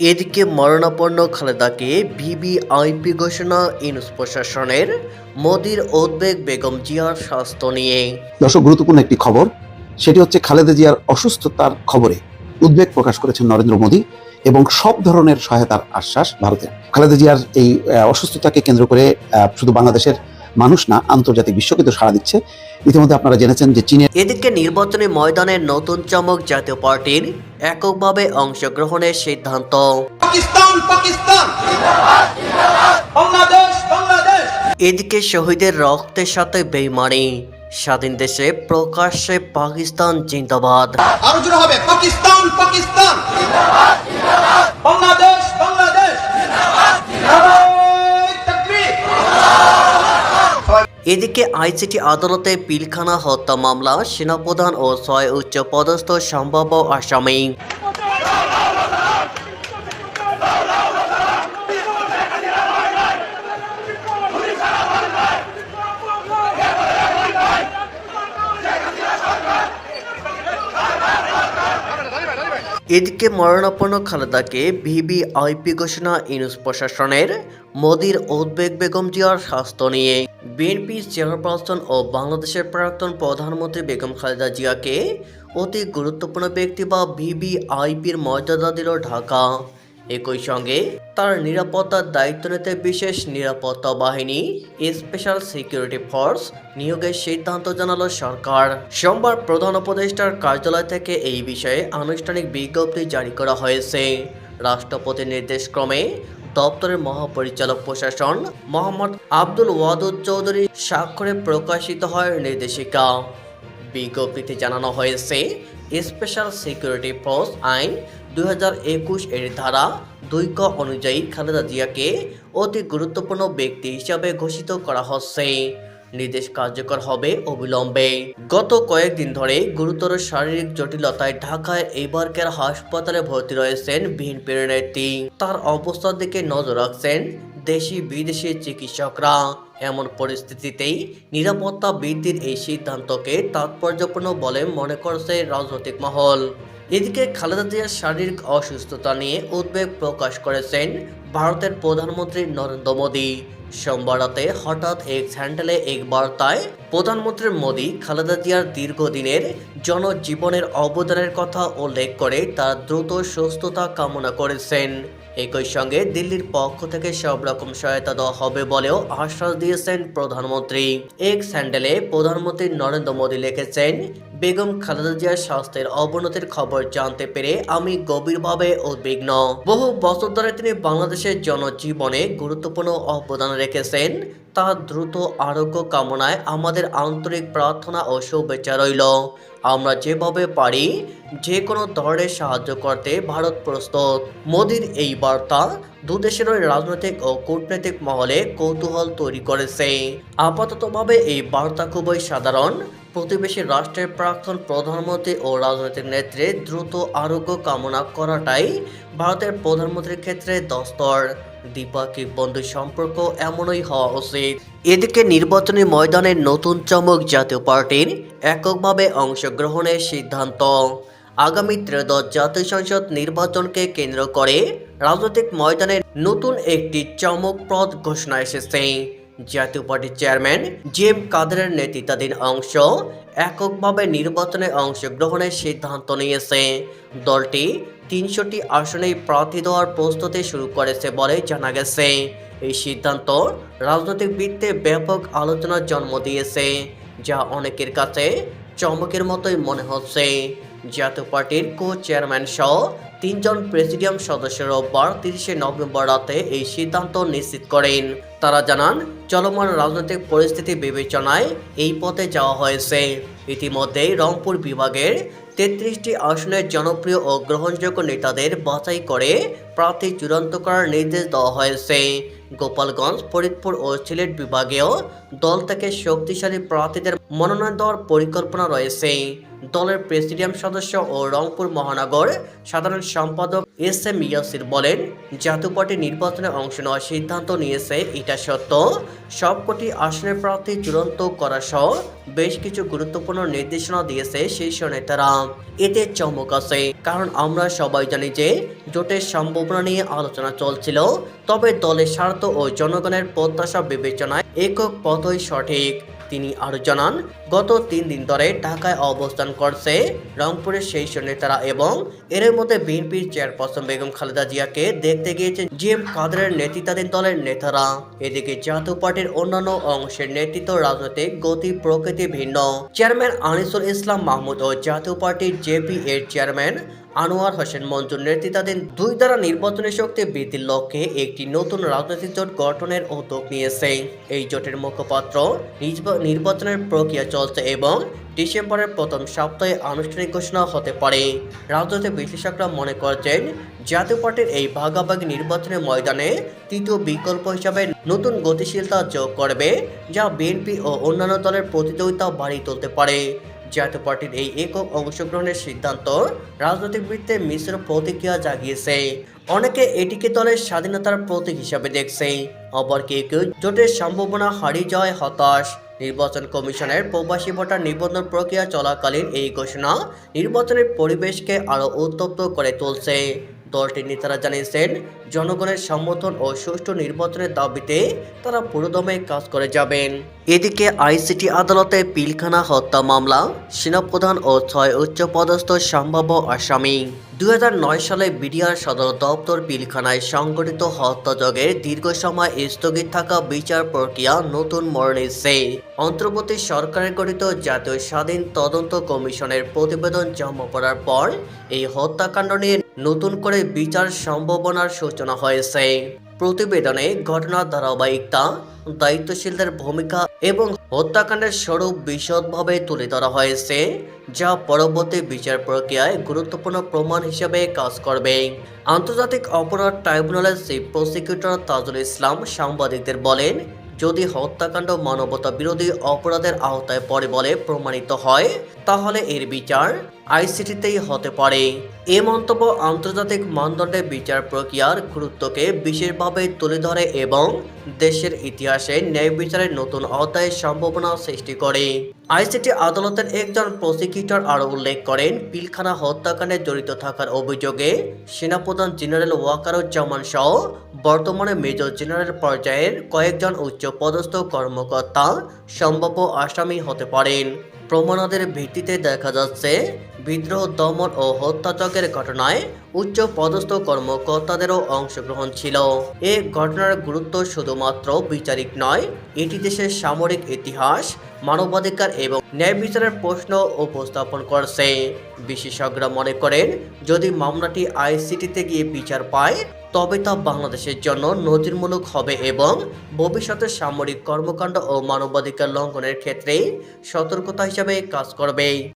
এদিকে মরণাপন্ন খালেদাকে ভিভিআইপি ঘোষণা ইউনুস প্রশাসনের মোদির উদ্বেগ বেগম জিয়ার স্বাস্থ্য নিয়ে। দর্শক, গুরুত্বপূর্ণ একটি খবর, সেটি হচ্ছে খালেদা জিয়ার অসুস্থতার খবরে উদ্বেগ প্রকাশ করেছেন নরেন্দ্র মোদী এবং সব ধরনের সহায়তার আশ্বাস ভারতের। খালেদা জিয়ার এই অসুস্থতাকে কেন্দ্র করে শুধু বাংলাদেশের মানুষ না আন্তর্জাতিক বিশ্বকে তো সাড়া দিচ্ছে। ইতিমধ্যে আপনারা জেনেছেন যে চীনের এদিকে নির্বাচনী ময়দানে নতুন চমক জাতীয় পার্টির এককভাবে অংশগ্রহণের সিদ্ধান্ত। পাকিস্তান পাকিস্তান! বাংলাদেশ বাংলাদেশ! এদিকে শহীদের রক্তের সাথে বেইমানি স্বাধীন দেশে প্রকাশ্যে পাকিস্তান জিন্দাবাদ। আরও জোরে হবে পাকিস্তান পাকিস্তান বাংলাদেশ বাংলাদেশ নারায়ে তাকবীর এদিকে আইসিটি আদালতে পিলখানা হত্যা মামলা সেনাপ্রধান ও ছয় উচ্চ পদস্থ সম্ভাব্য আসামি। এদিকে মরণাপন্ন খালেদাকে ভিভিআইপি ঘোষণা ইউনুস প্রশাসনের। মোদির উদ্বেগ বেগম জিয়ার স্বাস্থ্য নিয়ে। বিএনপি চেয়ারপারসন ও বাংলাদেশের প্রাক্তন প্রধানমন্ত্রী বেগম খালেদা জিয়াকে অতি গুরুত্বপূর্ণ ব্যক্তি বা ভিভিআইপির মর্যাদা দিল ঢাকা। একই সঙ্গে তার নিরাপত্তার দায়িত্ব নিতে বিশেষ নিরাপত্তা বাহিনী, স্পেশাল সিকিউরিটি ফোর্স নিয়োগের সিদ্ধান্ত জানালো সরকার। সোমবার প্রধান উপদেষ্টার কার্যালয় থেকে এই বিষয়ে আনুষ্ঠানিক বিজ্ঞপ্তি জারি করা হয়েছে। রাষ্ট্রপতির নির্দেশক্রমে দপ্তরের মহাপরিচালক প্রশাসন মোহাম্মদ আব্দুল ওয়াদুদ চৌধুরী স্বাক্ষরে প্রকাশিত হয় নির্দেশিকা। বিজ্ঞপ্তিতে জানানো হয়েছে, স্পেশাল সিকিউরিটি ফোর্স আইন দুই হাজার একুশ এর ধারা দুই ক অনুযায়ী খালেদা জিয়াকে অতি গুরুত্বপূর্ণ ব্যক্তি হিসাবে ঘোষিত করা হচ্ছে। নির্দেশ কার্যকর হবে অবিলম্বে। গত কয়েকদিন ধরে গুরুতর শারীরিক জটিলতায় ঢাকায় এবারকার হাসপাতালে ভর্তি রয়েছেন বিএনপির নেত্রী। তার অবস্থার দিকে নজর রাখছেন দেশি বিদেশি চিকিৎসকরা। এমন পরিস্থিতিতেই নিরাপত্তা বৃদ্ধির এই সিদ্ধান্তকে তাৎপর্যপূর্ণ বলে মনে করছে রাজনৈতিক মহল। এদিকে খালেদা জিয়ার শারীরিক অসুস্থতা নিয়ে উদ্বেগ প্রকাশ করেছেন ভারতের প্রধানমন্ত্রী নরেন্দ্র মোদী। সোমবার রাতে হঠাৎ এক স্যান্ডেলে এক বার্তায় প্রধানমন্ত্রী মোদী খালেদা জিয়ার দীর্ঘদিনের জনজীবনের অবদানের কথা উল্লেখ করে তার দ্রুত সুস্থতা কামনা করেছেন। একই সঙ্গে দিল্লির পক্ষ থেকে সব রকম সহায়তা দেওয়া হবে বলেও আশ্বাস দিয়েছেন প্রধানমন্ত্রী। এক স্যান্ডেলে প্রধানমন্ত্রী নরেন্দ্র মোদী লিখেছেন, বেগম খালেদা জিয়ার স্বাস্থ্যের অবনতির খবর জানতে পেরে আমি গভীরভাবে উদ্বিগ্ন। বহু বছর ধরে তিনি বাংলাদেশের জনজীবনে গুরুত্বপূর্ণ অবদান রেখেছেন। তার দ্রুত আরোগ্য কামনায় আমাদের আন্তরিক প্রার্থনা ও শুভেচ্ছা রইল। আমরা যেভাবে পারি যে কোনো ধরনের সাহায্য করতে ভারত প্রস্তুত। মোদির এই বার্তা দু দেশের রাজনৈতিক ও কূটনৈতিক মহলে কৌতূহল তৈরি করেছে। আপাততভাবে এই বার্তা খুবই সাধারণ। প্রতিবেশী রাষ্ট্রের প্রাক্তন প্রধানমন্ত্রী ও রাজনৈতিক নেত্রী দ্রুত আরোগ্য কামনা করাটাই ভারতের প্রধানমন্ত্রীর ক্ষেত্রে দস্তর। দ্বিপাক্ষিক বন্ধু সম্পর্ক এমনই হওয়া উচিত। এদিকে নির্বাচনী ময়দানে নতুন চমক জাতীয় পার্টির এককভাবে অংশগ্রহণের সিদ্ধান্ত। আগামী ত্রয়োদশ জাতীয় সংসদ নির্বাচনকে কেন্দ্র করে রাজনৈতিক ময়দানে নতুন একটি চমকপ্রদ ঘোষণা এসেছে। জাতীয় পার্টির চেয়ারম্যান জেম কাদেরের নেতৃত্বাধীন অংশ এককভাবে নির্বাচনে অংশগ্রহণের সিদ্ধান্ত নিয়েছে। দলটি তিনশোটি আসনেই প্রার্থী দেওয়ার প্রস্তুতি শুরু করেছে বলে জানা গেছে। এই সিদ্ধান্ত রাজনৈতিক বৃত্তে ব্যাপক আলোচনার জন্ম দিয়েছে, যা অনেকের কাছে চমকের মতোই মনে হচ্ছে। জাতীয় পার্টির কো চেয়ারম্যান সহ তিনজন প্রেসিডিয়াম সদস্য রোববার তিরিশে নভেম্বর রাতে এই সিদ্ধান্ত নিশ্চিত করেন। তারা জানান, চলমান রাজনৈতিক পরিস্থিতি বিবেচনায় এই পথে যাওয়া হয়েছে। ইতিমধ্যেই রংপুর বিভাগের তেত্রিশটি আসনের জনপ্রিয় ও গ্রহণযোগ্য নেতাদের বাছাই করে প্রার্থী চূড়ান্ত করার নির্দেশ দেওয়া হয়েছে। গোপালগঞ্জ, ফরিদপুর ও সিলেট বিভাগেও দল থেকে শক্তিশালী প্রার্থীদের মনোনয়ন দেওয়ার পরিকল্পনা রয়েছে। দলের প্রেসিডিয়াম সদস্য ও রংপুর মহানগর সাধারণ সম্পাদক এস এম ইয়াসির বলেন জাতীয় পার্টি নির্বাচনে অংশ নেওয়ার সিদ্ধান্ত নিয়েছে, এটা সত্য। সবকটি আসনের প্রার্থী চূড়ান্ত করা সহ বেশ কিছু গুরুত্বপূর্ণ নির্দেশনা দিয়েছে শীর্ষ নেতারা। এতে চমক আছে, কারণ আমরা সবাই জানি যে জোটের সম্ভাবনা নিয়ে আলোচনা চলছিল, তবে দলের স্বার্থ ও জনগণের প্রত্যাশা বিবেচনায় একক পথই সঠিক। তিনি আরও জানান, গত তিন দিন ধরে ঢাকায় অবস্থান করছে রংপুরের শীর্ষ নেতারা এবং এর মধ্যে বিএনপির চেয়ারপারসন বেগম খালেদা জিয়াকে দেখতে গিয়েছেন জি এম কাদেরের নেতৃত্বাধীন দলের নেতারা। এদিকে জাতীয় পার্টির অন্যান্য অংশের নেতৃত্ব রাজনৈতিক গতি প্রকৃতি ভিন্ন। চেয়ারম্যান আনিসুল ইসলাম মাহমুদ ও জাতীয় পার্টির জেপি এর চেয়ারম্যান আনোয়ার হোসেন মঞ্জুর নেতৃত্বাধীন দুই দ্বারা নির্বাচনী শক্তি বৃদ্ধির লক্ষ্যে একটি নতুন রাজনৈতিক জোট গঠনের উদ্যোগ নিয়েছে। এই জোটের মুখপাত্র নির্বাচনের প্রক্রিয়া চলছে এবং ডিসেম্বরের প্রথম সপ্তাহে আনুষ্ঠানিক ঘোষণা হতে পারে। রাজনৈতিক বিশ্লেষকরা মনে করছেন, জাতীয় পার্টির এই ভাগাভাগি নির্বাচনের ময়দানে তৃতীয় বিকল্প হিসাবে নতুন গতিশীলতা যোগ করবে, যা বিএনপি ও অন্যান্য দলের প্রতিযোগিতা বাড়িয়ে তুলতে পারে। জাতীয় পার্টির এই একক অংশগ্রহণের সিদ্ধান্ত রাজনৈতিক বৃত্তে মিশ্র প্রতিক্রিয়া জাগিয়েছে। অনেকে এটিকে দলের স্বাধীনতার প্রতীক হিসাবে দেখছে। আবার কেউ কেউ জোটের সম্ভাবনা হারিয়ে যায় হতাশ। নির্বাচন কমিশনের প্রবাসী ভোটার নিবন্ধন প্রক্রিয়া চলাকালীন এই ঘোষণা নির্বাচনের পরিবেশকে আরও উত্তপ্ত করে তুলছে। দলটির নেতারা জানিয়েছেন, জনগণের সমর্থন ও সুষ্ঠু নির্বাচনের দাবিতে তারা পুরোদমে কাজ করে যাবেন। এদিকে আইসিটি আদালতে পিলখানা হত্যা মামলা, সেনাপ্রধান ও ছয় উচ্চপদস্থ সম্ভাব্য আসামি। দু হাজার নয় সালে বিডিআর সদর দপ্তর পিলখানায় সংগঠিত হত্যাযোগে দীর্ঘ সময় স্থগিত থাকা বিচার প্রক্রিয়া নতুন মোড় নিচ্ছে অন্তর্বর্তী সরকারের গঠিত জাতীয় স্বাধীন তদন্ত কমিশনের প্রতিবেদন জমা পড়ার পর এই হত্যাকাণ্ড নিয়ে নতুন করে বিচার সম্ভাবনার সূচনা হয়েছে। প্রতিবেদনে ঘটনার ধারাবাহিকতা, দায়িত্বশীলদের ভূমিকা এবং হত্যাকাণ্ডের স্বরূপ বিশদভাবে তুলে ধরা হয়েছে, যা পরবর্তী বিচার প্রক্রিয়ায় গুরুত্বপূর্ণ প্রমাণ হিসেবে কাজ করবে। আন্তর্জাতিক অপরাধ ট্রাইব্যুনালের চিফ প্রসিকিউটর তাজুল ইসলাম সাংবাদিকদের বলেন যদি হত্যাকাণ্ড মানবতা বিরোধী অপরাধের আওতায় পড়ে বলে প্রমাণিত হয়, তাহলে এর বিচার আইসিটিতেই হতে পারে। এ মন্তব্য আন্তর্জাতিক মানদণ্ডে বিচার প্রক্রিয়ার গুরুত্বকে বিশেষভাবে তুলে ধরে এবং দেশের ইতিহাসে ন্যায় বিচারের নতুন অধ্যায়ের সম্ভাবনা সৃষ্টি করে। আইসিটি আদালতের একজন প্রসিকিউটর আরও উল্লেখ করেন, পিলখানা হত্যাকাণ্ডে জড়িত থাকার অভিযোগে সেনাপ্রধান জেনারেল ওয়াকারুজ্জামান সহ বর্তমানে মেজর জেনারেল পর্যায়ের কয়েকজন উচ্চ পদস্থ কর্মকর্তা সম্ভাব্য আসামি হতে পারেন। প্রমাণাদের ভিত্তিতে দেখা যাচ্ছে, বিদ্রোহ, দমন ও হত্যাচকের ঘটনায় উচ্চ পদস্থ কর্মকর্তাদেরও অংশগ্রহণ ছিল। এ ঘটনার গুরুত্ব শুধুমাত্র বিচারিক নয়, এটি দেশের সামরিক ইতিহাস মানবাধিকার এবং ন্যায় বিচারের প্রশ্ন উপস্থাপন করছে। বিশেষজ্ঞরা মনে করেন, যদি মামলাটি আইসিটিতে গিয়ে বিচার পায়, তবে তা বাংলাদেশের জন্য নজিরমূলক হবে এবং ভবিষ্যতে সামরিক কর্মকাণ্ড ও মানবাধিকার লঙ্ঘনের ক্ষেত্রে সতর্কতা হিসাবে কাজ করবে।